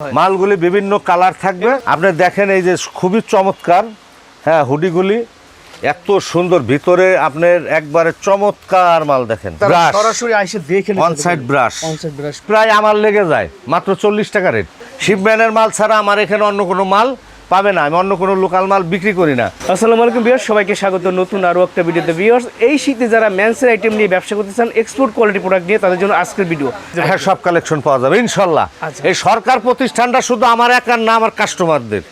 মালগুলি বিভিন্ন কালার থাকবে। আপনি দেখেন এই যে খুবই চমৎকার হ্যাঁ হুডিগুলি। এত সুন্দর ভিতরে আপনার একবারে চমৎকার মাল দেখেন। সরাসরি আইসে অন সাইড ব্রাশ প্রায় আমার লেগে যায় মাত্র চল্লিশ টাকা রেট। শিবম্যানের মাল ছাড়া আমার এখানে অন্য কোনো মাল পাবে না আমি অন্য কোনো লোকাল মাল বিক্রি করি না। আসসালামু আলাইকুম বিয়ার সবাইকে স্বাগত নতুন আরও একটা ভিডিওতে। বিয়ার্স এই শীতে যারা ম্যান্সের আইটেম নিয়ে ব্যবসা করতে চান এক্সপোর্ট কোয়ালিটি প্রোডাক্ট নিয়ে তাদের জন্য আজকের ভিডিও হ্যাঁ সব কালেকশন পাওয়া যাবে ইনশাল্লাহ। আচ্ছা। এই সরকার প্রতিষ্ঠানটা শুধু আমার একার না আমার কাস্টমারদের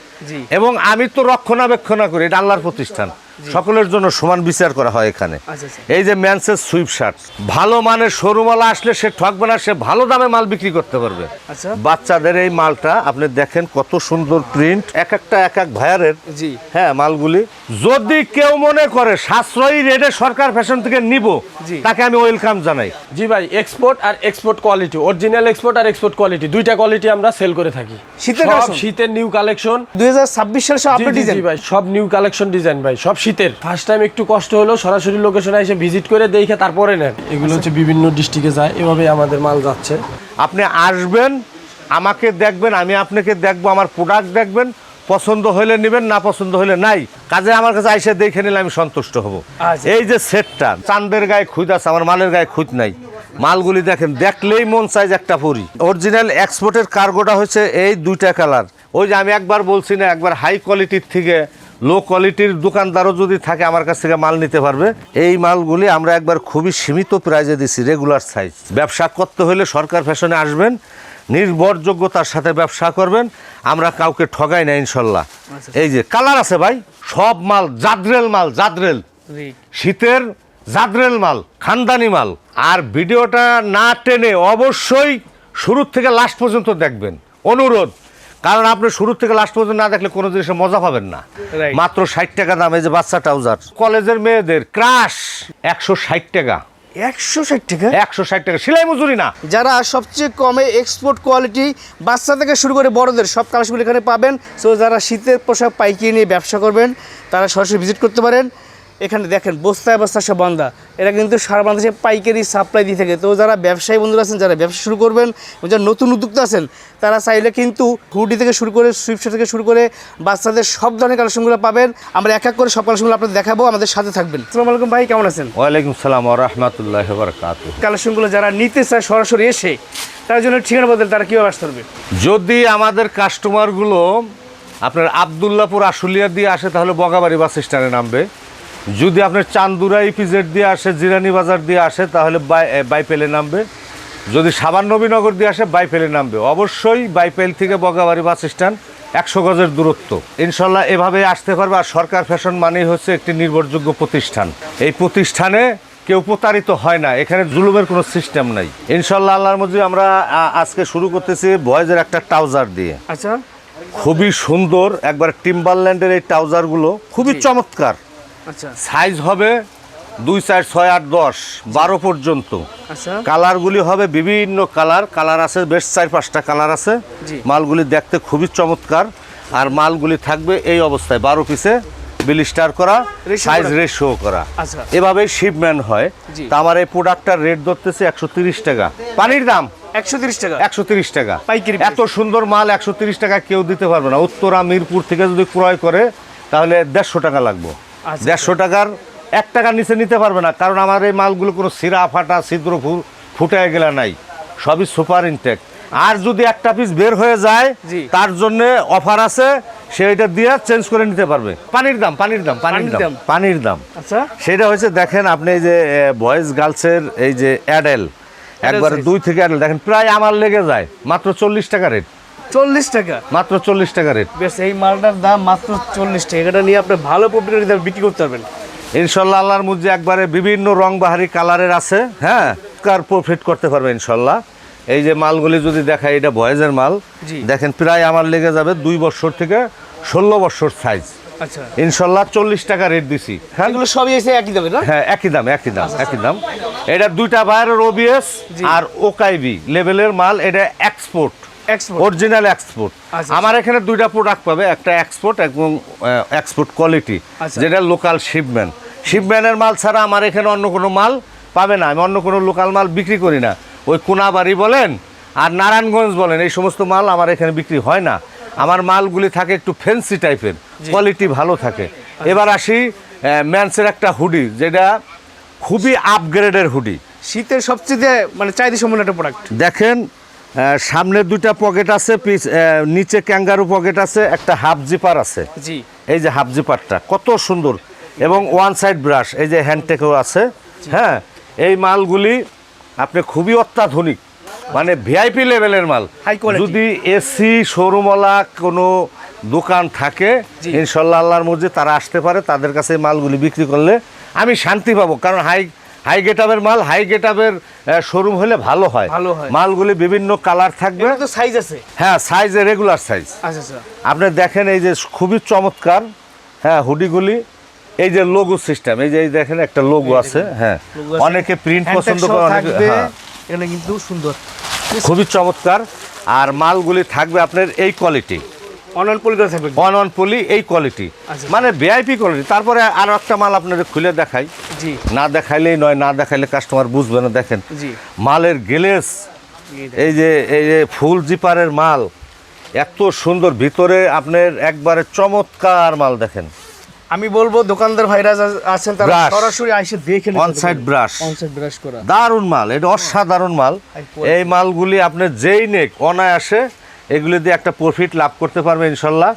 এবং আমি তো রক্ষণাবেক্ষণা করি এটা আল্লাহর প্রতিষ্ঠান। সকলের জন্য সমান বিচার করা হয় এখানে। আচ্ছা আচ্ছা। এই যে ম্যানসের সুইপ শার্ট ভালো মানের সরু মালা আসলে সে ঠকবে না সে ভালো দামে মাল বিক্রি করতে পারবে। আচ্ছা। বাচ্চাদের এই মালটা আপনি দেখেন কত সুন্দর প্রিন্ট এক একটা এক এক ভায়ারের হ্যাঁ মালগুলি। যদি কেউ মনে করে সাশ্রয়ী রেটে সরকার ফ্যাশন থেকে নিব তাকে আমি ওয়েলকাম জানাই। জি ভাই এক্সপোর্ট আর এক্সপোর্ট কোয়ালিটি অরিজিনাল এক্সপোর্ট আর এক্সপোর্ট কোয়ালিটি দুইটা কোয়ালিটি আমরা সেল করে থাকি। শীতের শীতের নিউ কালেকশন দুই হাজার ছাব্বিশ সালে সব ডিজাইন ভাই সব নিউ কালেকশন ডিজাইন ভাই সব শীতের। ফার্স্ট টাইম একটু কষ্ট হলো সরাসরি লোকেশনে এসে ভিজিট করে দেখে তারপরে নেন। এগুলো হচ্ছে বিভিন্ন ডিস্ট্রিক্টে যায় এভাবে আমাদের মাল যাচ্ছে। আপনি আসবেন আমাকে দেখবেন আমি আপনাকে দেখব আমার প্রোডাক্ট দেখবেন পছন্দ হলে নেবেন না পছন্দ হলে নাই। কাজে আমার কাছে আইসে দেখে নিলে আমি সন্তুষ্ট হব। আচ্ছা। এই যে সেটটা চান্দের গায়ে খুঁত আছে আমার মালের গায়ে খুঁত নাই। মালগুলি দেখেন দেখলেই মন সাইজ একটা পরি। অরিজিনাল এক্সপোর্টের কার্গোটা হচ্ছে এই দুইটা কালার ওই যে আমি একবার বলছি না একবার হাই কোয়ালিটির থেকে লো কোয়ালিটির দোকানদারও যদি থাকে আমার কাছ থেকে মাল নিতে পারবে। এই মালগুলি আমরা একবার খুবই সীমিত প্রাইজে দিছি রেগুলার সাইজ ব্যবসা করতে হলে সরকার ফ্যাশনে আসবেন নির্ভরযোগ্যতার সাথে ব্যবসা করবেন আমরা কাউকে ঠগাই না ইনশাল্লাহ। এই যে কালার আছে ভাই সব মাল জাদরেল মাল জাদরেল। শীতের জাদরেল মাল খানদানি মাল। আর ভিডিওটা না টেনে অবশ্যই শুরু থেকে লাস্ট পর্যন্ত দেখবেন। অনুরোধ কারণ আপনি শুরু থেকে লাস্ট পর্যন্ত না দেখলে কোনো জিনিসের মজা পাবেন না। মাত্র ষাট টাকা দাম এই যে বাচ্চা ট্রাউজার। কলেজের মেয়েদের ক্রাশ একশো ষাট টাকা। একশো ষাট টাকা? একশো ষাট টাকা। সেলাই মজুরি না। যারা সবচেয়ে কমে এক্সপোর্ট কোয়ালিটি বাচ্চা থেকে শুরু করে বড়দের সব কালেকশনগুলো এখানে পাবেন। সো যারা শীতের পোশাক পাইকিরি নিয়ে ব্যবসা করবেন তারা সরাসরি ভিজিট করতে পারেন। এখানে দেখেন বস্তায় বস্তা সব বান্ধা এরা কিন্তু সারা বাংলাদেশে পাইকারি সাপ্লাই দিয়ে থাকে। তো যারা ব্যবসায়ী বন্ধুরা আছেন যারা ব্যবসা শুরু করবেন যারা নতুন উদ্যোক্তা আছেন তারা চাইলে কিন্তু হুডি থেকে শুরু করে সুইপশার থেকে শুরু করে বাচ্চাদের সব ধরনের কালেকশনগুলো পাবেন। আমরা এক এক করে সব কালেকশনগুলো আপনাদের দেখাবো আমাদের সাথে থাকবেন। আসসালামু আলাইকুম ভাই কেমন আছেন? ওয়ালাইকুম সালাম রহমতুল্লাহ বারকাত কালেকশনগুলো যারা নিতে চায় সরাসরি এসে তার জন্য ঠিকানা বদল তারা কীভাবে আসতে পারবে? যদি আমাদের কাস্টমারগুলো আপনার আবদুল্লাপুর আশুলিয়া দিয়ে আসে তাহলে বগাবাড়ি বাস স্ট্যান্ডে নামবে। যদি আপনার চান্দুরা ইপিজেড দিয়ে আসে জিরানি বাজার দিয়ে আসে তাহলে বাই বাইপেলে নামবে। যদি সাবান নবীনগর দিয়ে আসে বাইপেলে নামবে। অবশ্যই বাইপেল থেকে বগাবাড়ি বাস স্ট্যান্ড একশো গজের দূরত্ব। ইনশাল্লাহ এভাবে আসতে পারবে। আর সরকার ফ্যাশন মানেই হচ্ছে একটি নির্ভরযোগ্য প্রতিষ্ঠান। এই প্রতিষ্ঠানে কেউ প্রতারিত হয় না। এখানে জুলুমের কোনো সিস্টেম নাই। ইনশাল্লাহ আল্লাহর মধ্যে আমরা আজকে শুরু করতেছি বয়েজের একটা ট্রাউজার দিয়ে। আচ্ছা। খুবই সুন্দর। একবার টিম্বারল্যান্ডের এই ট্রাউজারগুলো খুবই চমৎকার। আচ্ছা। সাইজ হবে দুই চার ছয় আট দশ বারো পর্যন্ত। আচ্ছা। কালারগুলি হবে বিভিন্ন কালার। কালার আছে বেশ চার পাঁচটা কালার আছে। মালগুলি দেখতে খুবই চমৎকার। আর মালগুলি থাকবে এই অবস্থায় বারো পিসে বিলিস্টার করা সাইজ। রেশিও করা। আচ্ছা। এভাবেই শিপম্যান হয়। তা আমার এই প্রোডাক্টটার রেট ধরতেছে একশো তিরিশ টাকা। পানির দাম? একশো তিরিশ টাকা। একশো তিরিশ টাকা। পাইকারি এত সুন্দর মাল একশো তিরিশ টাকা কেউ দিতে পারবে না। উত্তরা মিরপুর থেকে যদি ক্রয় করে তাহলে দেড়শো টাকা লাগবে। দেড়শো টাকার এক টাকার নিচে নিতে পারবে না কারণ আমার এই মালগুলো কোনো সিরা ফাটা ছিদ্র ফু- ফুটে গেলে নাই। সবই সুপার ইনটেক। আর যদি একটা পিস বের হয়ে যায় তার জন্য অফার আছে সে এটা দিয়ে চেঞ্জ করে নিতে পারবে। পানির দাম পানির দাম পানির দাম। পানির দাম। আচ্ছা। সেটা হচ্ছে দেখেন আপনি এই যে বয়েজ গার্লসের এই যে অ্যাডেল একবারে দুই থেকে অ্যাডেল দেখেন প্রায় আমার লেগে যায় মাত্র চল্লিশ টাকা রেট চল্লিশ টাকা। মাত্র চল্লিশ টাকা রেট বেশ এই মালটার দাম মাত্র চল্লিশ টাকা। এটা নিয়ে আপনি ভালো প্রফিট বিক্রি করতে পারবেন। ইনশাল্লাহ আল্লাহর মধ্যে একবারে বিভিন্ন রং বাহারি কালারের আছে হ্যাঁ? কার প্রফিট করতে পারবে ইনশাল্লাহ। এই যে মালগুলি যদি দেখাই এটা বয়েজের মাল। দেখেন প্রায় আমার লেগে যাবে দুই বছর থেকে ষোলো বছর সাইজ আচ্ছা। ইনশাল্লাহ চল্লিশ টাকা রেট দিছি। হ্যাঁ? এগুলো সবই এসে একই দামে না? হ্যাঁ একই দাম একই দাম একই দাম। এটা দুইটা বায়ারের ওবিএস আর ওকাইবি লেভেলের মাল এটা এক্সপোর্ট অরিজিনাল এক্সপোর্ট আচ্ছা। আমার এখানে দুইটা প্রোডাক্ট পাবে একটা এক্সপোর্ট এবং এক্সপোর্ট কোয়ালিটি আচ্ছা। যেটা লোকাল শিপম্যান শিপম্যানের মাল ছাড়া আমার এখানে অন্য কোনো মাল পাবে না। আমি অন্য কোনো লোকাল মাল বিক্রি করি না। ওই কোনাবাড়ি বলেন আর নারায়ণগঞ্জ বলেন এই সমস্ত মাল আমার এখানে বিক্রি হয় না। আমার মালগুলি থাকে একটু ফেন্সি টাইপের কোয়ালিটি ভালো থাকে। এবার আসি ম্যান্সের একটা হুডি যেটা খুবই আপগ্রেডের হুডি শীতের সবচেয়ে মানে চাহিদা সম্পন্ন একটা প্রোডাক্ট দেখেন সামনে দুইটা পকেট আছে নিচে ক্যাঙ্গারু পকেট আছে একটা হাফ জিপার আছে। জি। এই যে হাফ জিপারটা কত সুন্দর। এবং ওয়ান সাইড ব্রাশ এই যে হ্যান্ডটেকও আছে হ্যাঁ? এই মালগুলি আপনি খুবই অত্যাধুনিক মানে ভিআইপি লেভেলের মাল। যদি এসি শোরুমওয়ালা কোনো দোকান থাকে। ইনশাল্লাহ আল্লাহর মধ্যে তারা আসতে পারে তাদের কাছে মালগুলি বিক্রি করলে আমি শান্তি পাবো। কারণ হাই হাই গেটাবের মাল হাই গেটাবের শোরুম হলে ভালো হয়। ভালো হয়। মালগুলি বিভিন্ন কালার থাকবে। তো সাইজ আছে। হ্যাঁ সাইজে রেগুলার সাইজ আচ্ছা আচ্ছা। আপনি দেখেন এই যে খুবই চমৎকার হ্যাঁ হুডিগুলি। এই যে লোগো সিস্টেম এই যে এই দেখেন একটা লোগো আছে হ্যাঁ। অনেকে প্রিন্ট পছন্দ করে অনেকে হ্যাঁ। এখানে কিন্তু সুন্দর। খুবই চমৎকার। আর মালগুলি থাকবে আপনার এই কোয়ালিটি অন অন পলি এই কোয়ালিটি আচ্ছা। মানে ভিআইপি কোয়ালিটি তারপরে আর একটা মাল আপনাদের খুলে দেখাই। না দেখাইলেই নয় না দেখাইলে কাস্টমার বুঝবে না দেখেন। মালের গেলেস এই যে এই যে ফুল জিপারের মাল এত সুন্দর। ভিতরে আপনার একবারে চমৎকার মাল দেখেন। আমি বলব দোকানদার ভাইরা আছেন তারা সরাসরি আইসে দেখে on side brush onside brush করা। দারুণ মাল। এটা অসাধারণ মাল। এই মালগুলি আপনি যেই নেক অনায়াসে এগুলি দিয়ে একটা প্রফিট লাভ করতে পারবে ইনশাল্লাহ।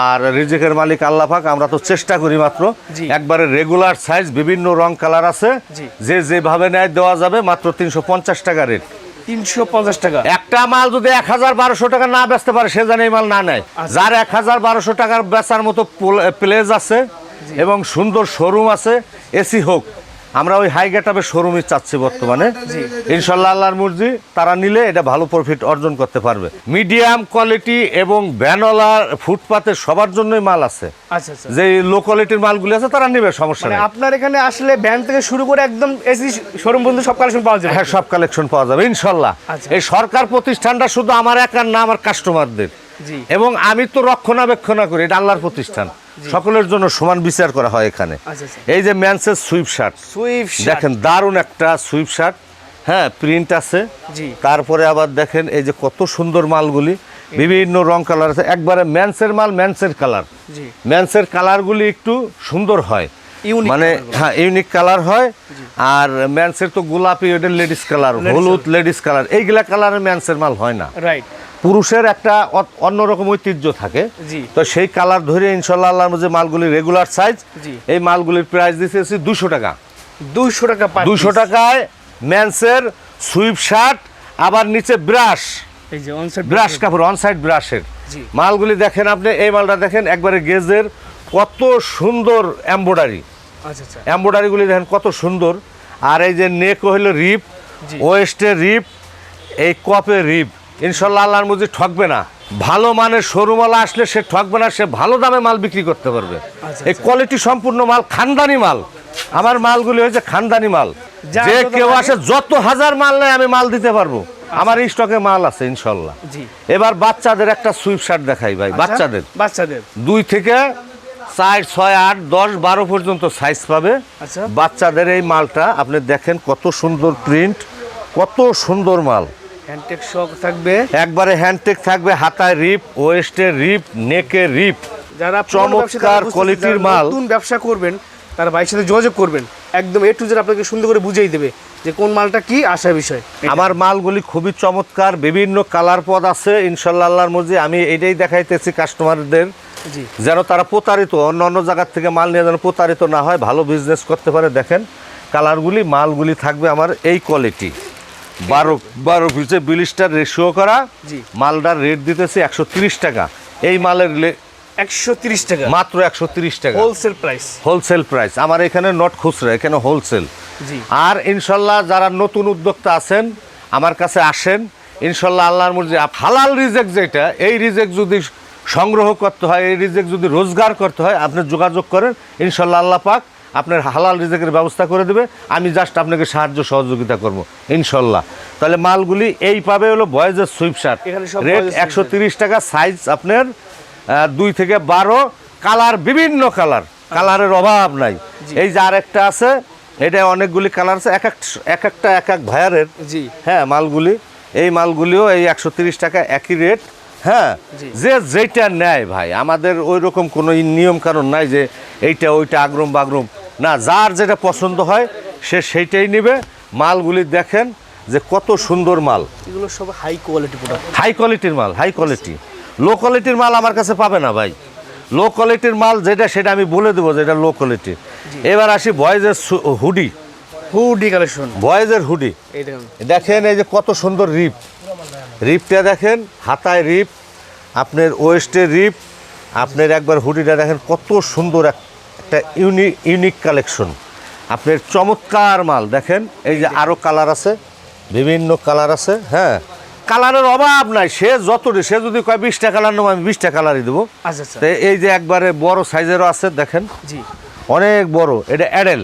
আর রিজেকের মালিক আল্লাহ পাক আমরা তো চেষ্টা করি মাত্র। একবারে রেগুলার সাইজ বিভিন্ন রং কালার আছে। যে যেভাবে নেয় দেওয়া যাবে মাত্র তিনশো পঞ্চাশ টাকা রেট তিনশো পঞ্চাশ টাকা। একটা মাল যদি এক হাজার বারোশো টাকা না বেচতে পারে সে জানে এই মাল না নেয়। আচ্ছা। যার এক হাজার বারোশো টাকার বেচার মতো প্লেস আছে এবং সুন্দর শোরুম আছে এসি হোক আমরা ওই হাই গেটাপের শোরুমই চাচ্ছি বর্তমানে। ইনশাল্লাহ আল্লাহর মুরজি তারা নিলে এটা ভালো প্রফিট অর্জন করতে পারবে। মিডিয়াম কোয়ালিটি এবং ভ্যানওয়ালার ফুটপাতে সবার জন্যই মাল আছে। যে লো কোয়ালিটির মালগুলি আছে তারা নেবে সমস্যা মানে নেই। আপনার এখানে আসলে ব্যান্ড থেকে শুরু করে একদম এসি শোরুম পর্যন্ত সব কালেকশন পাওয়া যায় হ্যাঁ সব কালেকশন পাওয়া যাবে ইনশাল্লাহ। আচ্ছা। এই সরকার প্রতিষ্ঠানটা শুধু আমার একার না আমার কাস্টমারদের এবং আমি তো রক্ষণাবেক্ষণা করি এটা আল্লাহর প্রতিষ্ঠান। সকলের জন্য সমান বিচার করা হয় এখানে। আচ্ছা, আচ্ছা। এই যে ম্যানসের সুইপ শার্ট। সুইফট দেখেন দারুণ একটা সুইপ শার্ট। হ্যাঁ প্রিন্ট আছে। তারপরে আবার দেখেন এই যে কত সুন্দর মালগুলি। বিভিন্ন রং কালার আছে। একবারে ম্যানসের মাল ম্যানসের কালার। ম্যানসের কালারগুলি একটু সুন্দর হয়। মানে হ্যাঁ। ইউনিক কালার হয়। আর ম্যানসের তো গোলাপি ওটা লেডিস কালার হলুদ লেডিস কালার। এইগুলা কালারের ম্যানসের মাল হয় না। রাইট। পুরুষের একটা অন্যরকম ঐতিহ্য থাকে। তো সেই কালার ধরে ইনশাল্লাহ আল্লাহর মধ্যে মালগুলি রেগুলার সাইজ এই মালগুলির প্রাইস দিতেছি দুশো টাকা। দুইশো টাকা দুশো টাকায় ম্যান্সের সুইপ শার্ট আবার নিচে ব্রাশ যে অনসাইড ব্রাশ কাপড় অন সাইড ব্রাশের মালগুলি দেখেন আপনি এই মালটা দেখেন একবারে গেজের কত সুন্দর এম্ব্রয়ডারি আচ্ছা আচ্ছা। এম্ব্রয়ডারিগুলি দেখেন কত সুন্দর। আর এই যে নেক হইল রিপ ওয়েস্টের রিপ এই কপে রিপ ইনশাল্লাহ আল্লাহর মধ্যে ঠকবে না। ভালো মানের শোরুমালা আসলে সে ঠকবে না সে ভালো দামে মাল বিক্রি করতে পারবে। আচ্ছা, এই কোয়ালিটি সম্পূর্ণ মাল খানদানি মাল। আমার মালগুলি হয়েছে খানদানি মাল। যে কেউ আসে যত হাজার মাল নেয় আমি মাল দিতে পারব। আমার এই স্টকে মাল আছে ইনশাল্লাহ। এবার বাচ্চাদের একটা সুইপ শার্ট দেখাই ভাই আচ্ছা, বাচ্চাদের। বাচ্চাদের। দুই থেকে চার ছয় আট দশ বারো পর্যন্ত সাইজ পাবে। আচ্ছা। বাচ্চাদের এই মালটা আপনি দেখেন কত সুন্দর প্রিন্ট কত সুন্দর মাল। হ্যান্ডটেক শক থাকবে। একবারে হ্যান্ডটেক থাকবে হাতায় রিপ ওয়েস্টে রিপ নেকে রিপ যারা চমৎকার কোয়ালিটির মাল। নতুন ব্যবসা করবেন তারা ভাইয়ের সাথে যোগাযোগ করবেন। একদম এ টু জেড আপনাকে সুন্দর করে বুঝিয়ে দেবে যে কোন মালটা কি আসার বিষয়। আমার মালগুলি খুবই চমৎকার বিভিন্ন কালার পদ আছে ইনশাল্লাহ আল্লাহর মধ্যে আমি এটাই দেখাইতেছি কাস্টমারদের যেন তারা প্রতারিত অন্য অন্য জায়গার থেকে মাল নিয়ে যেন প্রতারিত না হয় ভালো বিজনেস করতে পারে দেখেন। কালারগুলি মালগুলি থাকবে আমার এই কোয়ালিটি বারো বারো পিসে বিলিশটার রেশিও করা। মালটার রেট দিতেছে একশো টাকা। এই মালের একশো তিরিশ টাকা। মাত্র একশো তিরিশ টাকা। হোলসেল প্রাইস হোলসেল প্রাইস আমার এখানে নট খুচরা এখানে হোলসেল আর ইনশাল্লাহ যারা নতুন উদ্যোক্তা আছেন আমার কাছে আসেন ইনশাল্লাহ আল্লাহর মর্জি হালাল রিজেক্ট যেটা এই রিজেক্ট যদি সংগ্রহ করতে হয় এই রিজেক্ট যদি রোজগার করতে হয় আপনি যোগাযোগ করেন ইনশাল্লাহ আল্লাহ পাক আপনার হালাল রিজেকের ব্যবস্থা করে দেবে। আমি জাস্ট আপনাকে সাহায্য সহযোগিতা করব ইনশাল্লাহ। তাহলে মালগুলি এই পাবে হলো বয়েজের সুইপ শার্ট এখানে রেট একশো তিরিশ টাকা সাইজ আপনার দুই থেকে বারো। কালার বিভিন্ন কালার কালারের অভাব নাই। এই যে আরেকটা আছে এটা অনেকগুলি কালার আছে। এক এক এক একটা এক এক ভায়ারের জি। হ্যাঁ মালগুলি। এই মালগুলিও এই একশো তিরিশ টাকা একই রেট হ্যাঁ যে যেটা নেয় ভাই আমাদের ওই রকম কোনো নিয়ম কারণ নাই যে এইটা ওইটা আগ্রম বাগ্রম না যার যেটা পছন্দ হয় সে সেইটাই নেবে। মালগুলি দেখেন যে কত সুন্দর মাল। এগুলো সব হাই কোয়ালিটি প্রোডাক্ট হাই কোয়ালিটির মাল হাই কোয়ালিটি লো কোয়ালিটির মাল আমার কাছে পাবে না ভাই। লো কোয়ালিটির মাল যেটা সেটা আমি বলে দেবো যেটা লো কোয়ালিটি এবার আসি বয়েজের হুডি। হুডি কালেকশন বয়েজের হুডি। দেখেন। এই যে কত সুন্দর রিপ। রিপটা দেখেন হাতায় রিপ আপনার ওয়েস্টের রিপ আপনার একবার হুডিটা দেখেন কত সুন্দর এক- একটা ইউনিক ইউনিক কালেকশন। আপনার চমৎকার মাল দেখেন এই যে আরও কালার আছে বিভিন্ন কালার আছে হ্যাঁ। কালারের অভাব নাই সে যত সে যদি কয় বিশটা কালার নেব আমি বিশটা কালারই দেবো। আচ্ছা আচ্ছা। এই যে একবারে বড় সাইজেরও আছে দেখেন। জি। অনেক বড় এটা অ্যাডেল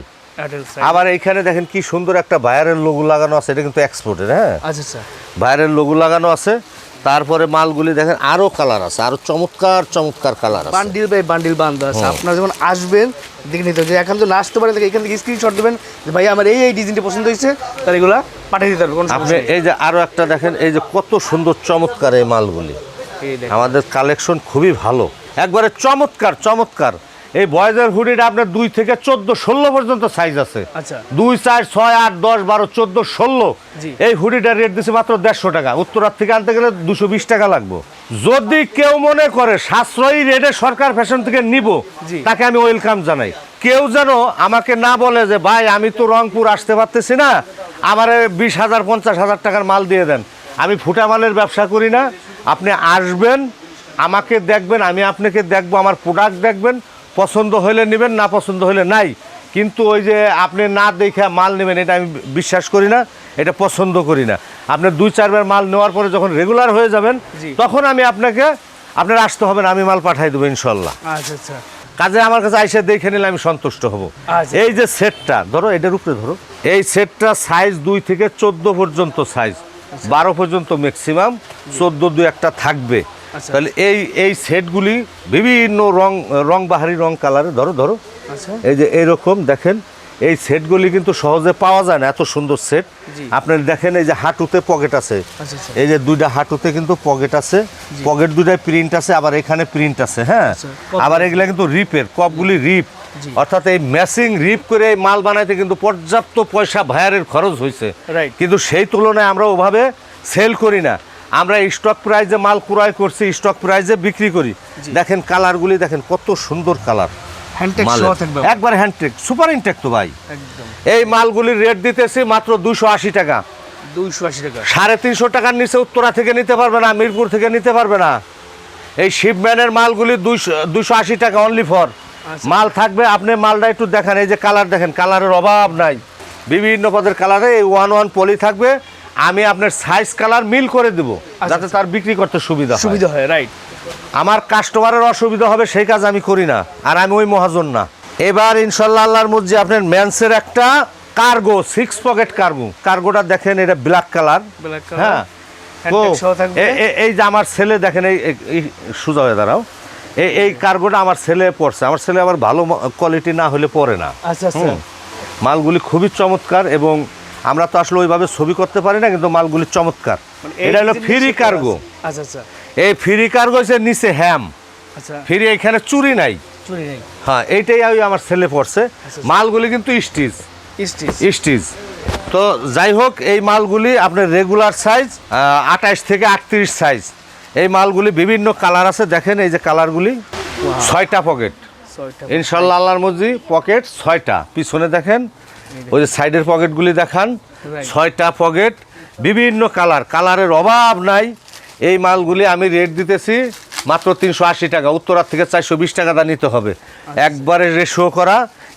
আবার এইখানে দেখেন কি সুন্দর একটা বায়ারের লোগো লাগানো আছে এটা কিন্তু এক্সপোর্টের হ্যাঁ। আচ্ছা আচ্ছা। বাইরের লোগো লাগানো আছে তারপরে মালগুলি দেখেন আরও কালার আছে আরও চমৎকার চমৎকার কালার আছে। বান্ডিল বাই বান্ডিল বান্ধা আছে। আপনারা যখন আসবেন দেখে নিতে যে এখন তো না আসতে পারেন এখান থেকে স্ক্রিনশট দেবেন যে ভাই আমার এই এই ডিজাইনটা পছন্দ হয়েছে তাহলে এগুলা পাঠিয়ে দিতে হবে কোনো আপনি এই যে আরও একটা দেখেন এই যে কত সুন্দর চমৎকার এই মালগুলি। আমাদের কালেকশন খুবই ভালো। একবারে চমৎকার চমৎকার। এই বয়েজের হুডিটা আপনার দুই থেকে চোদ্দ ষোলো পর্যন্ত সাইজ আছে। আচ্ছা। দুই চার ছয় আট দশ বারো চোদ্দ ষোলো। এই হুডিটার রেট দিচ্ছে মাত্র দেড়শো টাকা। উত্তরার থেকে আনতে গেলে দুশো বিশ টাকা লাগবে। যদি কেউ মনে করে সাশ্রয়ী রেটে সরকার ফ্যাশন থেকে নিব তাকে আমি ওয়েলকাম জানাই। কেউ যেন আমাকে না বলে যে ভাই আমি তো রংপুর আসতে পারতেছি না। আমার বিশ হাজার পঞ্চাশ হাজার টাকার মাল দিয়ে দেন। আমি ফুটা মালের ব্যবসা করি না। আপনি আসবেন আমাকে দেখবেন আমি আপনাকে দেখব আমার প্রোডাক্ট দেখবেন। পছন্দ হলে নেবেন না পছন্দ হলে নাই। কিন্তু ওই যে আপনি না দেখে মাল নেবেন এটা আমি বিশ্বাস করি না এটা পছন্দ করি না। আপনি দুই চারবার মাল নেওয়ার পরে যখন রেগুলার হয়ে যাবেন তখন আমি আপনাকে আপনার আসতে হবে না আমি মাল পাঠাই দেবো ইনশাল্লাহ। আচ্ছা আচ্ছা। কাজে আমার কাছে আইসে দেখে নিলে আমি সন্তুষ্ট হব। আচ্ছা। এই যে সেটটা ধরো এটার উপরে ধরো এই সেটটা সাইজ দুই থেকে চোদ্দ পর্যন্ত সাইজ বারো পর্যন্ত ম্যাক্সিমাম চোদ্দ দু একটা থাকবে। আচ্ছা। তাহলে এই এই সেটগুলি বিভিন্ন রং রং বাহারি রং কালারে ধরো ধরো। আচ্ছা। এই যে এইরকম দেখেন এই সেটগুলি কিন্তু সহজে পাওয়া যায় না এত সুন্দর সেট। আপনার দেখেন এই যে হাঁটুতে পকেট আছে। আচ্ছা, আচ্ছা। এই যে দুইটা হাঁটুতে কিন্তু পকেট আছে। পকেট দুইটায় প্রিন্ট আছে আবার এখানে প্রিন্ট আছে হ্যাঁ? আচ্ছা, আবার এগুলা কিন্তু রিপের কপগুলি রিপ। অর্থাৎ এই ম্যাচিং রিপ করে এই মাল বানাইতে কিন্তু পর্যাপ্ত পয়সা ভায়ারের খরচ হয়েছে কিন্তু সেই তুলনায় আমরা ওভাবে সেল করি না। আমরা স্টক প্রাইজে মাল ক্রয় করছি স্টক প্রাইজে বিক্রি করি। দেখেন কালারগুলি দেখেন কত সুন্দর কালার একবার হ্যান্ডটেক সুপার ইনটেক তো ভাই। এই মালগুলির রেট দিতেছি মাত্র দুশো আশি টাকা। দুইশো আশি টাকা। সাড়ে তিনশো টাকার নিচে উত্তরা থেকে নিতে পারবে না মিরপুর থেকে নিতে পারবে না। এই শিপম্যানের মালগুলি দুইশো দুশো আশি টাকা অনলি ফর আচ্ছা। মাল থাকবে আপনি মালটা একটু দেখেন এই যে কালার দেখেন কালারের অভাব নাই। বিভিন্ন পদের কালারে এই ওয়ান ওয়ান পলি থাকবে। আমি আপনার সাইজ কালার মিল করে দেব যাতে তার বিক্রি করতে সুবিধা আচ্ছা, সুবিধা হয় রাইট আমার কাস্টমারের অসুবিধা হবে সেই কাজ আমি করি না আর আমি ওই মহাজন না। এবার ইনশাল্লাহ আল্লাহর মধ্যে আপনার ম্যান্সের একটা কার্গো সিক্স পকেট কার্গো কার্গোটা দেখেন এটা ব্ল্যাক কালার Black color, হ্যাঁ। এই যে আমার ছেলে দেখেন এই সোজা হয়ে দাঁড়াও। এই এই কার্গোটা আমার ছেলে পড়ছে আমার ছেলে আবার ভালো কোয়ালিটি না হলে পড়ে না। আচ্ছা আচ্ছা। মালগুলি খুবই চমৎকার এবং আমরা তো আসলে ওইভাবে ছবি করতে পারি না কিন্তু মালগুলি চমৎকার। মানে এটা হলো ফ্রি কার্গো। আচ্ছা আচ্ছা। এই ফ্রি কার্গো হচ্ছে নিচে হ্যাম। আচ্ছা। ফিরে এখানে চুরি নাই। চুরি নেই। হ্যাঁ এইটাই আমি আমার ছেলে পড়ছে। মালগুলি কিন্তু স্টিচ। স্টিচ। স্টিচ। তো যাই হোক এই মালগুলি আপনার রেগুলার সাইজ আঠাইশ থেকে আটত্রিশ সাইজ। এই মালগুলি বিভিন্ন কালার আছে দেখেন এই যে কালারগুলি। ছয়টা পকেট। ইনশাল্লাহ আল্লাহর মজি পকেট ছয়টা। পিছনে দেখেন ওই যে সাইডের পকেটগুলি দেখান ছয়টা পকেট বিভিন্ন কালার কালারের অভাব নাই। এই মালগুলি আমি রেট দিতেছি মাত্র তিনশো আশি টাকা উত্তরার থেকে চারশো বিশ টাকা দা নিতে হবে। একবারে রেশিও করা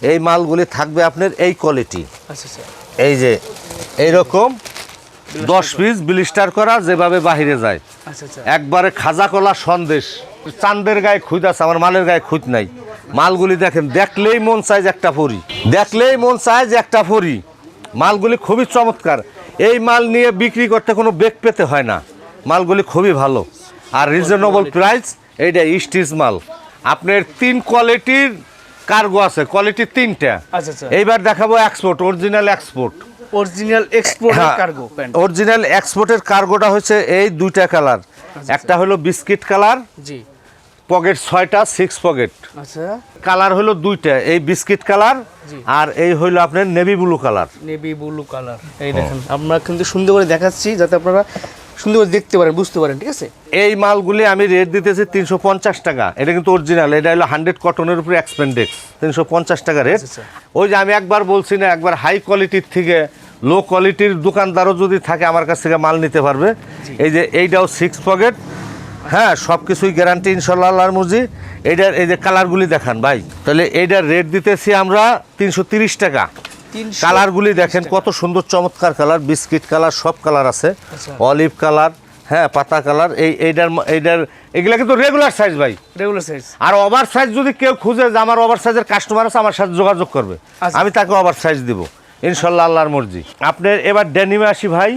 এই মালগুলি থাকবে আপনার এই কোয়ালিটি আচ্ছা আচ্ছা। এই যে এইরকম দশ পিস ব্লিস্টার করা যেভাবে বাহিরে যায়। আচ্ছা আচ্ছা। একবারে খাজা কলা সন্দেশ। চান্দের গায়ে খুঁত আছে আমার মালের গায়ে খুঁত নাই। মালগুলি দেখেন দেখলেই মন চায় যে একটা পরি দেখলেই মন চায় যে একটা পরি মালগুলি খুবই চমৎকার। এই মাল নিয়ে বিক্রি করতে কোনো বেগ পেতে হয় না। মালগুলি খুবই ভালো। আর রিজনেবল প্রাইস এইটা স্টিচ মাল। আপনার তিন কোয়ালিটির কার্গো আছে কোয়ালিটি তিনটা। আচ্ছা, আচ্ছা। এইবার দেখাবো export original export original export cargo original এক্সপোর্টের কার্গোটা হচ্ছে এই দুইটা কালার একটা হলো বিস্কিট কালার জি। পকেট ছয়টা সিক্স পকেট। আচ্ছা। কালার হলো দুইটা এই বিস্কিট কালার আর এই হইল আপনার navy blue colour. Navy blue colour. এই দেখেন আমরা কিন্তু সুন্দর করে দেখাচ্ছি যাতে আপনারা সুন্দর করে দেখতে পারেন বুঝতে পারেন ঠিক আছে? এই মালগুলি আমি রেট দিতেছি তিনশো পঞ্চাশ টাকা। এটা কিন্তু অরিজিনাল এটা হলো হান্ড্রেড কটনের উপরে এক্সপেন্ডেক্স তিনশো পঞ্চাশ টাকা রেট আচ্ছা, ওই যে আমি একবার বলছি না একবার হাই কোয়ালিটির থেকে লো কোয়ালিটির দোকানদারও যদি থাকে আমার কাছ থেকে মাল নিতে পারবে। এই যে এইটাও সিক্স পকেট হ্যাঁ সব কিছুই গ্যারান্টি ইনশাল্লাহ আল্লাহর মুজি এইটার এই যে কালারগুলি দেখান ভাই। তাহলে এইটার রেট দিতেছি আমরা তিনশো টাকা। কালারগুলি দেখেন কত সুন্দর চমৎকার কালার বিস্কিট কালার সব কালার আছে। আচ্ছা। অলিভ কালার হ্যাঁ পাতা কালার এই এইটার এইটার এগুলা কিন্তু রেগুলার সাইজ ভাই। রেগুলার সাইজ আর ওভার সাইজ যদি কেউ খুঁজে যে আমার ওভার সাইজের কাস্টমার আছে আমার সাথে যোগাযোগ করবে। আচ্ছা। আমি তাকে ওভার সাইজ দিব। ইনশাল্লাহ আল্লাহর মর্জি। আপনার এবার ডেনিমে আসি ভাই।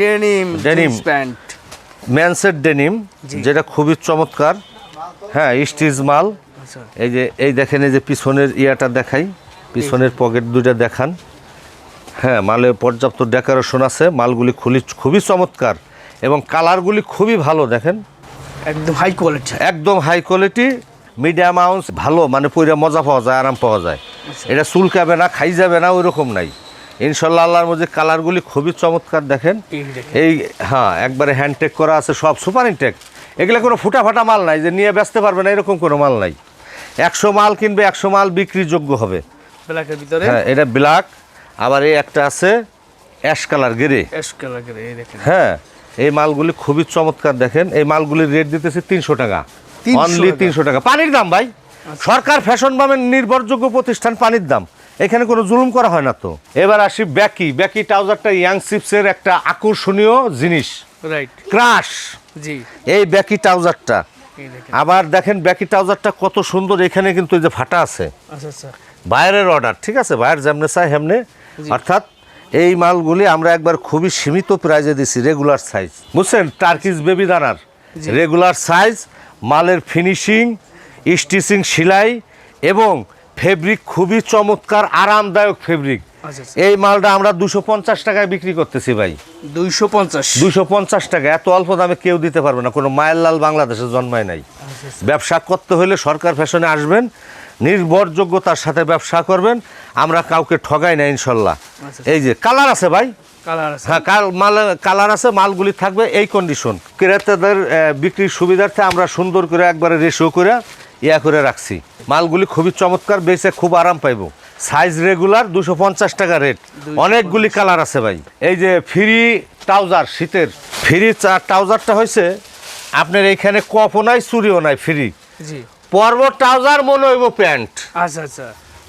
ডেনিম ডেনিম প্যান্ট ম্যানসের ডেনিম যেটা খুবই চমৎকার। হ্যাঁ স্টিচ মাল। আচ্ছা। এই যে এই দেখেন এই যে পিছনের ইয়াটা দেখাই। পিছনের পকেট দুইটা দেখান। হ্যাঁ মালে পর্যাপ্ত ডেকোরেশন আছে। মালগুলি খুবই খুবই চমৎকার। এবং কালারগুলি খুবই ভালো দেখেন। একদম হাই কোয়ালিটি একদম হাই কোয়ালিটি মিডিয়াম আউন্স ভালো। মানে পইরা মজা পাওয়া যায় আরাম পাওয়া যায়। এটা চুলকাবে না খাই যাবে না ওই রকম নাই। ইনশাল্লাহ আল্লাহর মধ্যে কালারগুলি খুবই চমৎকার দেখেন। এই হ্যাঁ একবারে হ্যান্ডটেক করা আছে সব সুপার ইনটেক এগুলো কোনো ফুটা ফাটা মাল নাই যে নিয়ে বেচতে পারবে না এরকম কোনো মাল নাই। একশো মাল কিনবে একশো মাল বিক্রিযোগ্য হবে। ব্ল্যাকের ভিতরে? হ্যাঁ এটা ব্ল্যাক আবার এই একটা আছে অ্যাশ কালার গেরে অ্যাশ কালার এই দেখেন। হ্যাঁ এই মালগুলি খুবই চমৎকার দেখেন। এই মালগুলির রেট দিতেছে তিনশো টাকা। 300 অনলি তিনশো টাকা। পানির দাম ভাই সরকার ফ্যাশন বামের নির্ভরযোগ্য প্রতিষ্ঠান পানির দাম। এখানে কোনো জুলুম করা হয় না তো? এবার আসি ব্যাকি। ব্যাকি ট্রাউজারটা ইয়াং সিপসের একটা আকর্ষণীয় জিনিস। Right crush. জি। এই ব্যাকি ট্রাউজারটা। আবার দেখেন ব্যাকি ট্রাউজারটা কত সুন্দর এখানে কিন্তু এই যে ফাটা আছে। আচ্ছা আচ্ছা। বাইরের অর্ডার ঠিক আছে? বাইরের যেমনে চাই হেমনে। অর্থাৎ এই মালগুলি আমরা একবার খুবই সীমিত প্রাইজে দিছি রেগুলার সাইজ বুঝছেন? টার্কিস বেবি দানার। রেগুলার সাইজ মালের ফিনিশিং স্টিচিং সেলাই এবং ফেব্রিক খুবই চমৎকার আরামদায়ক ফেব্রিক। আচ্ছা আচ্ছা। এই মালটা আমরা দুশো পঞ্চাশ টাকায় বিক্রি করতেছি ভাই। দুইশো পঞ্চাশ। দুশো পঞ্চাশ টাকা এত অল্প দামে কেউ দিতে পারবে না কোনো মায়ের লাল বাংলাদেশে জন্মায় নাই। ব্যবসা করতে হলে সরকার ফ্যাশনে আসবেন নির্ভরযোগ্যতার সাথে ব্যবসা করবেন আমরা কাউকে ঠগাই না ইনশাল্লাহ। আচ্ছা। এই যে কালার আছে ভাই? কালার হ্যাঁ কাল মাল কালার আছে মালগুলি থাকবে এই কন্ডিশন ক্রেতাদের বিক্রির সুবিধার্থে আমরা সুন্দর করে একবারে রেশিও করে ইয়া করে রাখছি। মালগুলি খুবই চমৎকার বেচে খুব আরাম পাইবো। সাইজ রেগুলার দুশো পঞ্চাশ টাকা রেট অনেকগুলি কালার আছে ভাই। এই যে ফ্রি ট্রাউজার শীতের। ফ্রি ট্রাউজারটা হয়েছে আপনার এইখানে কপও নাই চুরিও নাই ফ্রি পর্ব ট্রাউজার মনে হইব প্যান্ট। আচ্ছা আচ্ছা।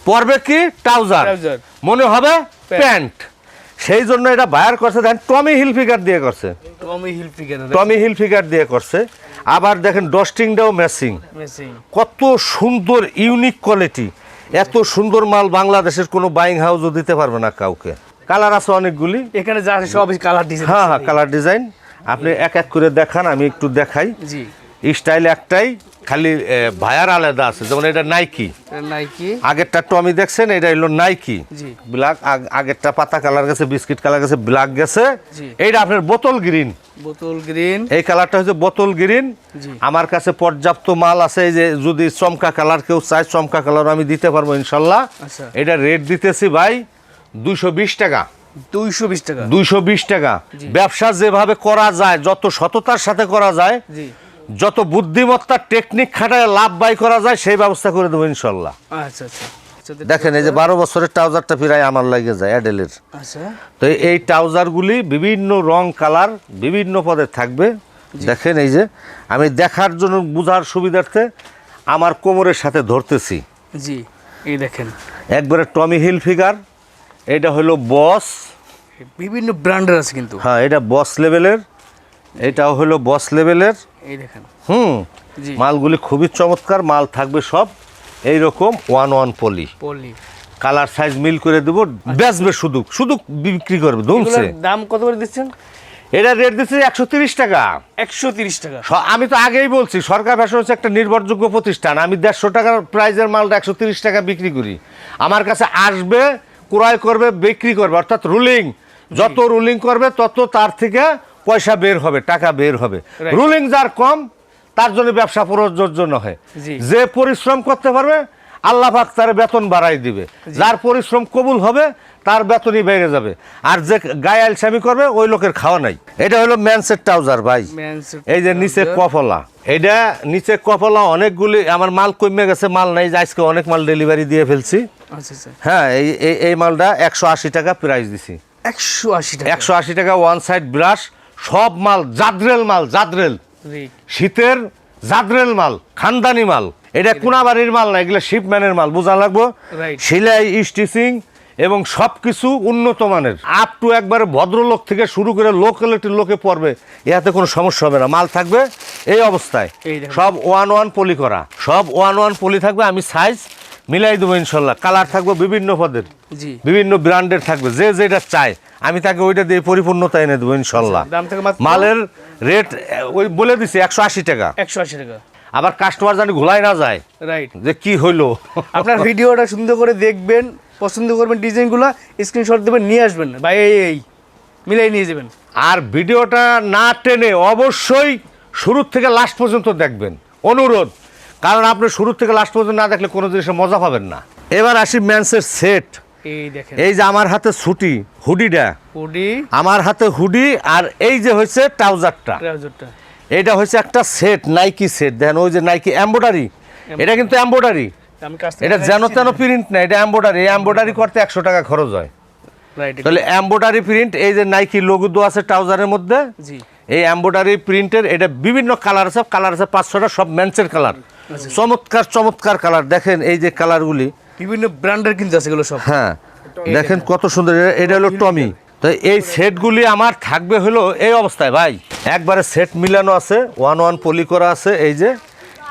পর্বে কি? ট্রাউজার মনে হবে প্যান্ট। সেই জন্য এটা বায়ার করছে দেখেন টমি হিল ফিগার দিয়ে করছে। Tommy Hilfiger Tommy Hilfiger দিয়ে করছে। আবার দেখেন ডস্টিংটাও ম্যাচিং মেসিং কত সুন্দর ইউনিক কোয়ালিটি এত সুন্দর মাল বাংলাদেশের কোনো বাইং হাউসও দিতে পারবে না কাউকে। কালার আছে অনেকগুলি। এখানে যা আছে সব কালার ডিজাইন হ্যাঁ হ্যাঁ কালার ডিজাইন আপনি এক এক করে দেখান আমি একটু দেখাই। জি। স্টাইল একটাই। খালি ভায়ার আলাদা আছে যেমন এটা নাইকি নাইকি আগেরটা টমি দেখছেন এটা হলো নাইকি। ব্ল্যাক আগেরটা পাতা কালার গেছে বিস্কিট কালার গেছে ব্ল্যাক গেছে। এইটা আপনার বোতল গ্রিন বোতল গ্রিন এই কালারটা হচ্ছে বোতল গ্রিন আমার কাছে পর্যাপ্ত মাল আছে যে যদি চমকা কালার কেউ চায় চমকা কালার আমি দিতে পারব ইনশাল্লাহ। আচ্ছা। এটা রেট দিতেছি ভাই দুইশো বিশ টাকা। দুইশো বিশ টাকা। দুইশো বিশ টাকা। ব্যবসা যেভাবে করা যায় যত সততার সাথে করা যায় যত বুদ্ধিমত্তার টেকনিক খাটায় লাভ বাই করা যায় সেই ব্যবস্থা করে দেবো ইনশাল্লাহ। আচ্ছা আচ্ছা। আচ্ছা, দেখেন এই যে বারো বছরের ট্রাউজারটা প্রায় আমার লাগে যায় অ্যাডেলের আচ্ছা। তো এই ট্রাউজারগুলি বিভিন্ন রং কালার বিভিন্ন পদে থাকবে। দেখেন এই যে আমি দেখার জন্য বোঝার সুবিধার্থে আমার কোমরের সাথে ধরতেছি। জি এই দেখেন। একবারে টমি হিল ফিগার এটা হলো বস। বিভিন্ন ব্র্যান্ডের আছে কিন্তু। হ্যাঁ এটা বস লেভেলের এটাও হলো বস লেভেলের। এই দেখেন। হুম মালগুলি খুবই চমৎকার মাল থাকবে সব এই রকম one one poly. Poly colour size মিল করে দেবো বেচবে শুধু শুধু বিক্রি করবে ধুমছে দাম কত করে দিচ্ছেন? এটা রেট দিচ্ছে একশো তিরিশ টাকা। একশো তিরিশ টাকা। আমি তো আগেই বলছি সরকার ফ্যাশন হচ্ছে একটা নির্ভরযোগ্য প্রতিষ্ঠান। আমি দেড়শো টাকার প্রাইজের মালটা একশো তিরিশ টাকা বিক্রি করি। আমার কাছে আসবে ক্রয় করবে বিক্রি করবে অর্থাৎ রুলিং যত রুলিং করবে তত তার থেকে পয়সা বের হবে টাকা বের হবে। রুলিং যার কম তার জন্য ব্যবসা প্রযোজ্য নয়। যে পরিশ্রম করতে পারবে আল্লাহ পাক তার বেতন বাড়াই দিবে। যার পরিশ্রম কবুল হবে তার বেতনই বেড়ে যাবে। আর যে গায়ে আলসামি করবে ওই লোকের খাওয়া নাই। এটা হলো ম্যানসের ট্রাউজার ভাই। এই যে নিচে কফলা এটা নিচে কফলা অনেকগুলি আমার মাল কমে গেছে মাল নাই যে আজকে অনেক মাল ডেলিভারি দিয়ে ফেলছি। আচ্ছা আচ্ছা। হ্যাঁ এই এই- এই মালটা একশো আশি টাকা প্রাইস দিছি। একশো আশি টাকা। একশো আশি টাকা ওয়ান সাইড ব্রাশ সব মাল জাদরেল মাল জাদরেল। শীতের জাদরেল মাল খানদানি মাল। এটা কোনাবাড়ির মাল না এগুলো শিপম্যানের মাল বোঝা লাগবো. সেলাই স্টিচিং এবং সব কিছু উন্নত মানের। আপ টু একবারে ভদ্রলোক থেকে শুরু করে লোকালিটির লোকে পড়বে ইয়াতে কোনো সমস্যা হবে না। মাল থাকবে এই অবস্থায়। সব ওয়ান ওয়ান পলি করা। সব ওয়ান ওয়ান পলি থাকবে আমি সাইজ মিলাই দেবো ইনশাল্লাহ। কালার থাকবে বিভিন্ন পদের। বিভিন্ন ব্র্যান্ডের থাকবে যে যেটা চায়। আমি তাকে ওইটা দিয়ে পরিপূর্ণতা এনে দেবো ইনশাল্লাহ। আচ্ছা, থেকে মালের রেট ওই বলে দিছি একশো আশি টাকা। একশো আশি টাকা। আবার কাস্টমার জানি ঘোলাই না যায় রাইট যে কি হইল? আপনার ভিডিওটা সুন্দর করে দেখবেন পছন্দ করবেন ডিজাইনগুলো স্ক্রিনশট দেবেন নিয়ে আসবেন। ভাই এই এই মিলাই নিয়ে যাবেন। আর ভিডিওটা না টেনে অবশ্যই শুরু থেকে লাস্ট পর্যন্ত দেখবেন। অনুরোধ। কারণ আপনি শুরু থেকে লাস্ট পর্যন্ত না দেখলে কোনো জিনিসের মজা পাবেন না। এবার আসি ম্যান্সের সেট এই দেখেন। এই যে আমার হাতে ছুটি হুডিটা। হুডি। আমার হাতে হুডি আর এই যে হয়েছে ট্রাউজারটা। ট্রাউজারটা। এটা হচ্ছে একটা সেট নাইকি সেট দেখেন ওই যে নাইকি এম্বোডারি এটা কিন্তু এম্বোডারি এটা যেন তেন প্রিন্ট না এটা এম্বোডারি এম্বোডারি করতে একশো টাকা খরচ হয়। তাহলে এম্বোডারি প্রিন্ট এই যে নাইকি লোগো দেওয়া আছে ট্রাউজারের মধ্যে। জি। এই এম্বোডারি প্রিন্টের এটা বিভিন্ন কালার আছে কালার আছে পাঁচশোটা সব ম্যান্সের কালার চমৎকার চমৎকার কালার দেখেন এই যে কালারগুলি বিভিন্ন ব্র্যান্ডের কিন্তু আছে এগুলো সব। হ্যাঁ দেখেন কত সুন্দর এটা- এটা হলো টমি তো এই সেটগুলি আমার থাকবে হলো এই অবস্থায় ভাই। একবারে সেট মিলানো আছে ওয়ান ওয়ান পলি করা আছে এই যে।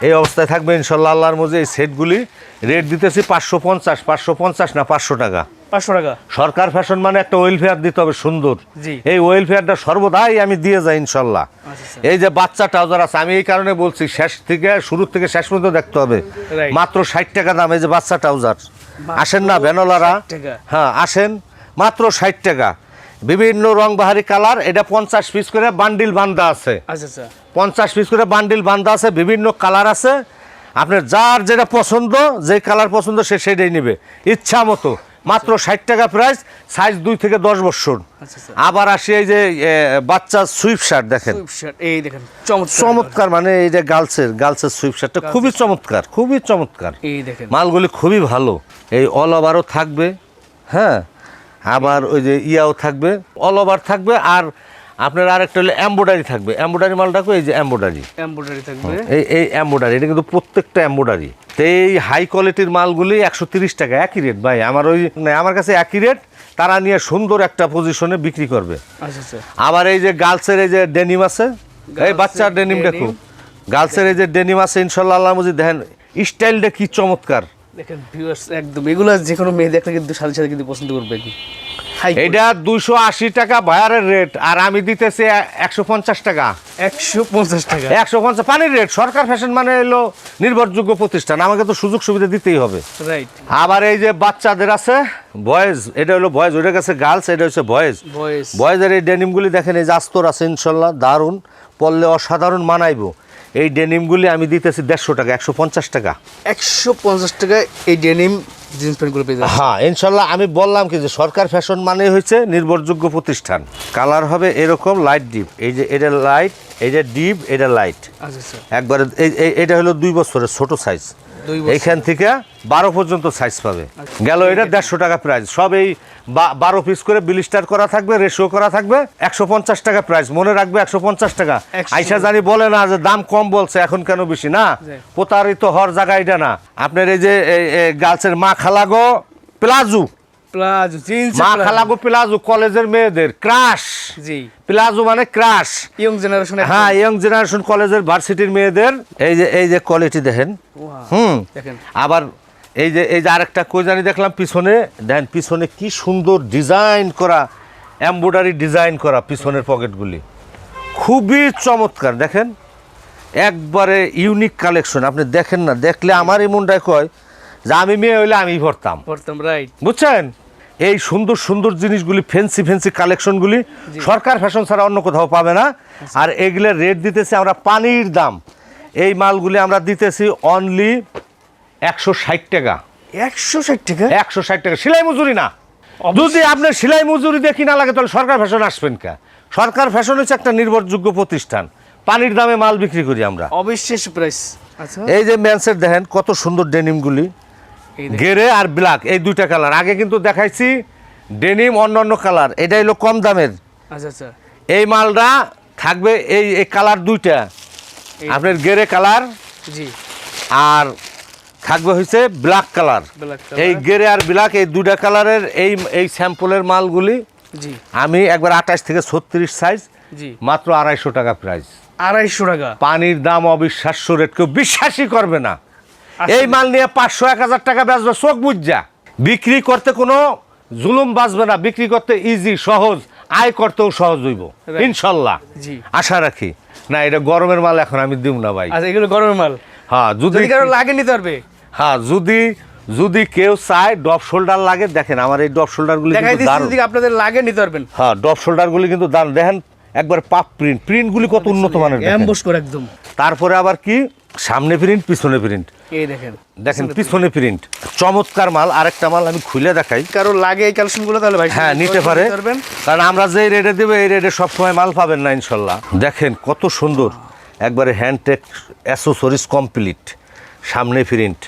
এই অবস্থায় থাকবে ইনশাল্লাহ আল্লাহর মধ্যে এই সেটগুলি। রেট দিতেছি পাঁচশো পঞ্চাশ পাঁচশো পঞ্চাশ না পাঁচশো টাকা। পাঁচশো টাকা। সরকার ফ্যাশন মানে একটা ওয়েলফেয়ার দিতে হবে সুন্দর। এই ওয়েলফেয়ারটা সর্বদাই আমি দিয়ে যাই ইনশাল্লাহ। আচ্ছা, এই যে বাচ্চা ট্রাউজার আছে আমি এই কারণে বলছি শেষ থেকে শুরু থেকে শেষ পর্যন্ত দেখতে হবে। মাত্র ষাট টাকা দাম এই যে বাচ্চা ট্রাউজার। আসেন না ভ্যানোলারা হ্যাঁ আসেন। মাত্র ষাট টাকা। বিভিন্ন রং বাহারি কালার এটা পঞ্চাশ পিস করে বান্ডিল বান্ধা আছে। আচ্ছা আচ্ছা। পঞ্চাশ পিস করে বান্ডিল বান্ধা আছে বিভিন্ন কালার আছে। আপনার যার যেটা পছন্দ যে কালার পছন্দ সে সেটাই নেবে। ইচ্ছা মতো। মাত্র ষাট টাকা প্রাইস সাইজ দুই থেকে দশ বছর। আচ্ছা আচ্ছা। আবার আসি এই যে বাচ্চার বাচ্চা সুইপ শার্ট দেখেন। এই দেখেন চমৎকার। চমৎকার মানে এই যে গার্লসের গার্লসের সুইপ শার্টটা খুবই চমৎকার খুবই চমৎকার। এই দেখেন। মালগুলি খুবই ভালো। এই অল ওভারও থাকবে হ্যাঁ? আবার ওই যে ইয়াও থাকবে অল ওভার থাকবে আর আপনার আরেকটা হলো এম্বোডারি থাকবে। এম্বোডারি মালটাকে এই যে এম্বোডারি এমব্রয়ডারি থাকবে। এই এই এম্বোডারি এটা কিন্তু প্রত্যেকটা এম্বোডারি তো এই হাই কোয়ালিটির মালগুলি একশো তিরিশ টাকা একই রেট ভাই। আমার ওই আমার কাছে একই রেট তারা নিয়ে সুন্দর একটা পজিশনে বিক্রি করবে। আচ্ছা আচ্ছা। আবার এই যে গার্লসের এই যে ডেনিম আছে এই বাচ্চার ডেনিম। দেখো গার্লসের এই যে ডেনিম আছে ইনশাল্লাহ আল্লাহ মজিদ দেখেন স্টাইলটা কি চমৎকার। দেখেন ভিউয়ার্স একদম। এগুলো যে কোনো মেয়ে দেখলে কিন্তু সাথে সাথে কিন্তু পছন্দ করবে। এটা দুশো আশি টাকা বায়ারের রেট আর আমি দিতেছি একশো পঞ্চাশ টাকা। একশো পঞ্চাশ টাকা। একশো পঞ্চাশ পানির রেট সরকার ফ্যাশন মানে এলো নির্ভরযোগ্য প্রতিষ্ঠান আমাকে তো সুযোগ সুবিধা দিতেই হবে। রাইট আবার এই যে বাচ্চাদের আছে বয়েজ এটা হলো বয়েজ ওইটা কাছে গার্লস এটা হচ্ছে বয়েজ বয়েজের এই ডেনিমগুলি দেখেন এই যে আস্তর আছে ইনশাল্লাহ দারুণ। পড়লে অসাধারণ মানাইবো। এই ডেনিমগুলি আমি দিতেছি দেড়শো টাকা একশো পঞ্চাশ টাকা। একশো পঞ্চাশ টাকা এই ডেনিম জিন্স প্যান্টগুলো পেয়ে হ্যাঁ ইনশাল্লাহ আমি বললাম কি যে সরকার ফ্যাশন মানে হয়েছে নির্ভরযোগ্য প্রতিষ্ঠান। কালার হবে এরকম লাইট ডিপ এই যে এটা লাইট এটা ডিপ এটা লাইট আচ্ছা আচ্ছা। একবারে এটা হলো দুই বছরের ছোট সাইজ। এইখান থেকে বারো পর্যন্ত সাইজ পাবে। গেল এটা দেড়শো টাকা প্রাইস সব এই বারো পিস করে বিলিস্টার করা থাকবে রেশিও করা থাকবে একশো পঞ্চাশ টাকা প্রাইস মনে রাখবে একশো পঞ্চাশ টাকা। আইসা জানি বলে না যে দাম কম বলছে এখন কেন বেশি? না প্রতারিত হওয়ার জায়গা এটা না। আপনার এই যে গার্লসের মা খালাগো প্লাজু। প্লাজো মা খালাগো প্লাজু কলেজের মেয়েদের। ক্রাশ। জি। প্লাজু মানে ক্রাশ। ইয়ং জেনারেশন হ্যাঁ ইয়ং জেনারেশন কলেজের ভার্সিটির মেয়েদের এই যে এই যে কোয়ালিটি দেখেন। হুম। দেখেন। আবার এই যে এই যে আরেকটা কই জানি দেখলাম পিছনে। দেখেন পিছনে কি সুন্দর ডিজাইন করা এমব্রয়ডারি ডিজাইন করা পিছনের পকেটগুলি খুবই চমৎকার দেখেন। একবারে ইউনিক কালেকশন আপনি দেখেন না দেখলে আমার এই মনটায় কয় যে আমি মেয়ে হইলে আমি ভরতাম পড়তাম রাইট বুঝছেন? এই সুন্দর সুন্দর জিনিসগুলি ফেন্সি ফেন্সি কালেকশনগুলি সরকার ফ্যাশন ছাড়া অন্য কোথাও পাবে না। আর এগুলোর রেট দিতেছি আমরা পানির দাম। এই মালগুলি আমরা দিতেছি অনলি একশো ষাট টাকা। একশো ষাট টাকা? একশো ষাট টাকা। সেলাই মজুরি না। যদি আপনার সেলাই মজুরি দেখি না লাগে তাহলে সরকার ফ্যাশন আসবেন কা? সরকার ফ্যাশন হচ্ছে একটা নির্ভরযোগ্য প্রতিষ্ঠান। পানির দামে মাল বিক্রি করি আমরা। অবিশ্বাস প্রাইস আচ্ছা। এই যে ম্যান্সের দেখেন কত সুন্দর ডেনিমগুলি। গেরে আর ব্ল্যাক এই দুইটা কালার। আগে কিন্তু দেখাইছি ডেনিম অন্য অন্য কালার। এটা হলো কম দামের। আচ্ছা আচ্ছা। এই মালটা থাকবে এই এই কালার দুইটা। আপনার গেরে কালার জি। আর থাকবে হচ্ছে ব্ল্যাক কালার এই গেরে আর ব্ল্যাক এই দুটা কালারের এই এই স্যাম্পলের মালগুলি আমি একবার আঠাশ থেকে ছত্রিশ সাইজ মাত্র আড়াইশো টাকা প্রাইস আড়াইশো টাকা। পানির দাম অবিশ্বাস্য রেট কেউ বিশ্বাসই করবে না। এই মাল নিয়ে পাঁচশো এক হাজার টাকা বেচবে চোখ বুঝা বিক্রি করতে কোনো জুলুম বাঁচবে না বিক্রি করতে ইজি সহজ আয় করতেও সহজ হইব। ইনশাল্লাহ। আশা রাখি। না এটা গরমের মাল এখন আমি দিব না ভাই। আচ্ছা এগুলো গরমের মাল। হ্যাঁ যদি যদি কারও লাগে নিতে পারবে। হ্যাঁ যদি যদি কেউ চায় ডপ শোল্ডার লাগে দেখেন আমার এই ডপ শোল্ডারগুলি আপনাদের লাগে নিতে পারবেন। হ্যাঁ ডপ শোল্ডারগুলি কিন্তু দারুণ। দেখেন একবার পাপ প্রিন্ট প্রিন্টগুলি কত উন্নত মানের একদম। তারপরে আবার কি? সামনে প্রিন্ট পিছনে প্রিন্ট। এই দেখেন দেখেন পিছনে প্রিন্ট। চমৎকার মাল আরেকটা মাল আমি খুলে দেখাই। কারও লাগে এই কালেকশনগুলো তাহলে ভাই হ্যাঁ নিতে পারে। কারণ আমরা যে রেটে দেবো এই রেটে সবসময় মাল পাবেন না ইনশাল্লাহ। দেখেন কত সুন্দর। একবারে হ্যান্ডটেক অ্যাসোসরিজ কমপ্লিট সামনে প্রিন্ট।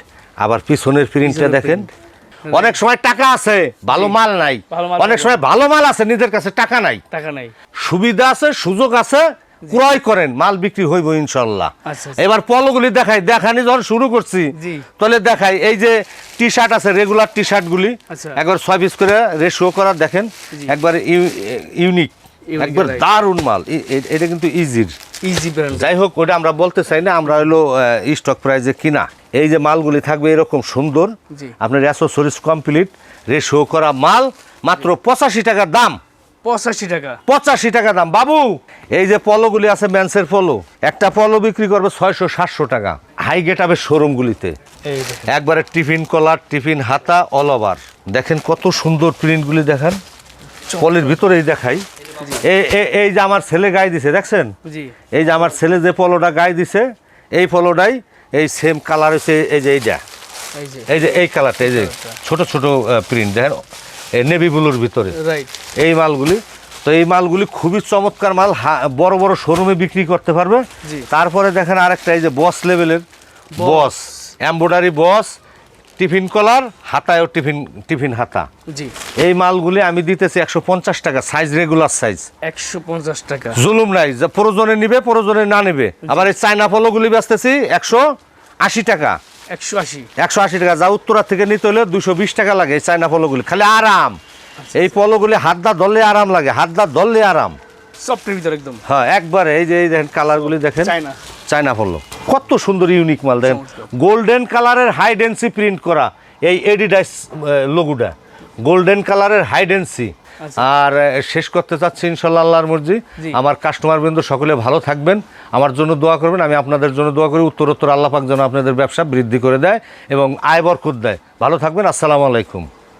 আবার পিছনের প্রিন্টটা দেখেন। অনেক সময় টাকা আছে ভালো মাল নাই। অনেক সময় ভালো মাল আছে নিজের কাছে টাকা নাই। টাকা নাই। সুবিধা আছে সুযোগ আছে ক্রয় করেন মাল বিক্রি হইব ইনশাল্লাহ। আচ্ছা, আচ্ছা। এবার পলোগুলি দেখাই দেখানি যখন শুরু করছি। তাহলে দেখাই এই যে টি শার্ট আছে রেগুলার টি শার্ট গুলি আচ্ছা। একবার ছয় পিস করে রেশিও করা দেখেন একবার ইউনিক একবার. দারুণ মাল এটা কিন্তু ইজির ইজি যাই হোক ওটা আমরা বলতে চাই না আমরা হলো স্টক প্রাইজে কিনা। এই যে মালগুলি থাকবে এরকম সুন্দর। আপনার অ্যাসোসরিজ কমপ্লিট রেশিও করা মাল মাত্র পঁচাশি টাকা দাম। পঁচাশি টাকা। পঁচাশি টাকা দাম। বাবু এই যে পলোগুলি আছে ম্যান্সের পলো একটা পলো বিক্রি করবে ছয়শো সাতশো টাকা। হাই গেট আপের শোরুমগুলিতে একবারে টিফিন কলার টিফিন হাতা অল ওভার দেখেন কত সুন্দর প্রিন্টগুলি দেখেন। পলের ভিতরেই দেখাই। এই যে আমার ছেলে গায়ে দিছে দেখছেন? এই যে আমার ছেলে যে পলোটা গায়ে দিছে এই পলোটাই এই সেম কালার হচ্ছে এই যে এইটা। এই যে। এই কালারটা এই যে ছোট ছোট প্রিন্ট দেখেন? এই নেভি ব্লুর ভিতরে। এই মালগুলি তো এই মালগুলি খুবই চমৎকার মাল বড় বড় শোরুমে বিক্রি করতে পারবে। তারপরে দেখেন আরেকটা এই যে বস লেভেলের boss embroidery boss tipping collar হাতায়ও tipping tipping হাতা। জি। এই মালগুলি আমি দিতেছি একশো পঞ্চাশ টাকা সাইজ রেগুলার সাইজ একশো পঞ্চাশ টাকা। জুলুম নাই যে প্রয়োজনে নিবে প্রয়োজনে না নেবে। আবার এই চায়না পলোগুলি বেচতেছি একশো আশি টাকা। একশো আশি। একশো আশি টাকা যা উত্তরা থেকে নিতে হলে দুশো বিশ টাকা লাগে এই চায়না পলোগুলি খালি আরাম। এই পলোগুলি হাত দা ধরলে আরাম লাগে হাত দা ধরলে আরাম। সফটের ভিতর একদম। হ্যাঁ একবারে এই যে এই দেখেন কালারগুলি দেখেন। চায়না। চায়না পলো কত সুন্দর ইউনিক মাল দেখেন। গোল্ডেন কালারের হাই ডেন্সি প্রিন্ট করা এই এডিডাইস লোগোটা গোল্ডেন কালারের হাই ডেন্সি আর শেষ করতে চাচ্ছি ইনশাল্লাহ আল্লাহর মর্জি। আমার কাস্টমার বৃন্দ সকলে ভালো থাকবেন। আমার জন্য দোয়া করবেন আমি আপনাদের জন্য দোয়া করি। উত্তরোত্তর আল্লাহ পাক যেন আপনাদের ব্যবসা বৃদ্ধি করে দেয় এবং আয় বরকত দেয়। ভালো থাকবেন আসসালামু আলাইকুম।